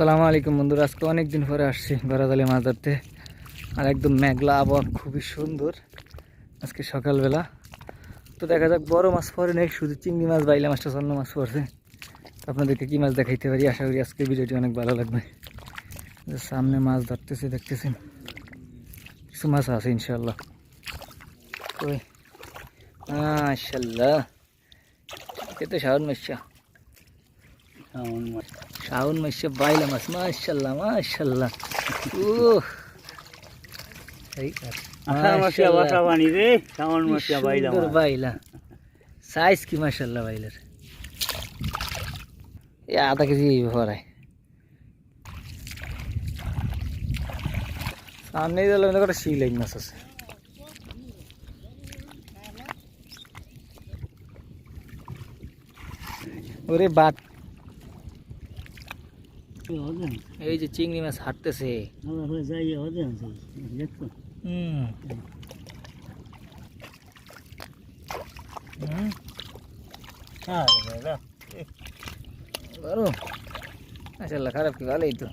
আসসালামু আলাইকুম বন্ধুরা, আজকে অনেক দিন পরে আসছি গড়াদালি মাছ ধরতে আর একদম মেঘলা আবহাওয়া, খুবই সুন্দর আজকে সকালবেলা। তো দেখা যাক, বড় মাছ পরে নেই, শুধু চিংড়ি মাছ, বাইলে মাছটা স্বর্ণ মাছ পড়ছে। আপনাদেরকে কী মাছ দেখাইতে পারি? আশা করি আজকে ভিডিওটি অনেক ভালো লাগবে। সামনে মাছ ধরতেছি, দেখতেছেন? কিছু মাছ আছে ইনশাল্লাহ ওই মাশাল্লাহ এটা শাওন মাসা শাওন মাসে বাইলা মাছ মাশাল্লাহ মাশাল্লাহ। বাইলা সাইজ কি মাশাল্লাহ বাইলার? এই আধা কেজি ভরায় সামনে দিলে একটা শিলাইন মাছ আছে। ওরে বাট এই যে চিংড়ি মাছ হাঁটতেছে। হুম। হুম। খারাপ কি? ভালোই তো।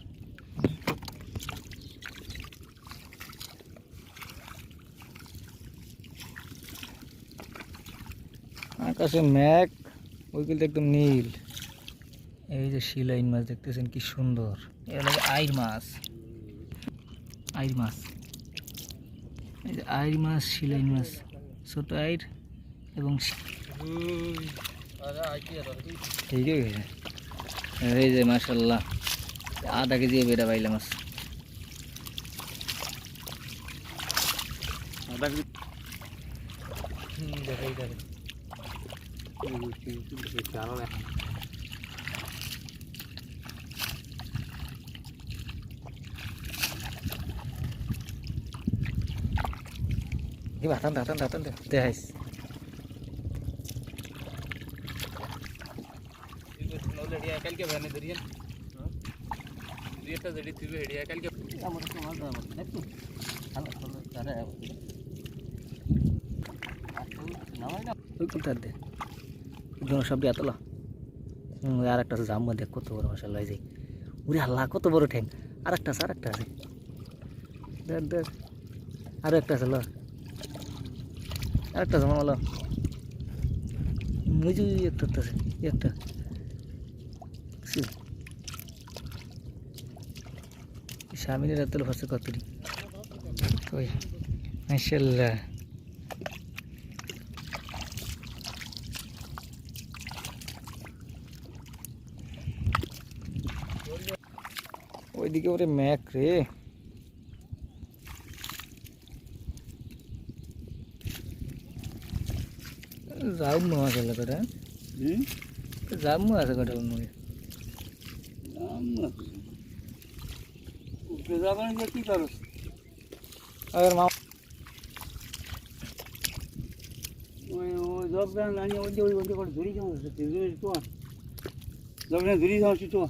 আকাশে মেঘ ওইগুলো একদম নীল। এই যে শিলাইন মাছ দেখতেছেন কি সুন্দর। এটা আইর মাছ। আইর মাছ। এই যে আইর মাছ শিলাইন মাছ ছোট আইর এবং এই যে মাসাল্লাহ আধা কেজি বেড়া পাইলাম মাছ। হুম, দেখাই দেখাই। Bah, tanda, tanda, tanda. Guys. সব দিয়ে তোলা আর একটা কত বড় হাল্লা কত আর একটা আছে আর একটা আছে। দেখ একটা আছে ল। আরেকটা আছে, মামা ল মুজু একটা একটা। স্বামীর এত ফার্স্ট কত ওই মাশাল্লাহ ওইদিকে ওরে ম্যাক রে। જામનું মই আছিলে કદાચ જામનું હશે કટોળનું અગર મા જોબ કરે નાની ઓછી ઓછી ઓછી પણ ધૂરી જવું છે ધૂરી તો જોબને ધૂરી જાઉં છું તો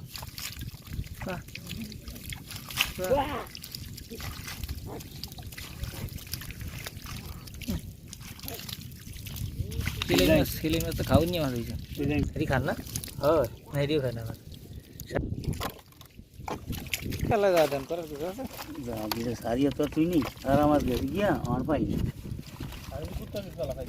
সিলাই মাছ সিলাই মাছ তো খাওয়াই মাছ হয়েছে হেরি খান না? হয়। হেরিও খান আবার খেলা যা দেন করার কিছু আছে? সারিয়া তো তুই নি আর আমার গেছি গিয়া আমার পাই আমি কুত্তা খেলা খাই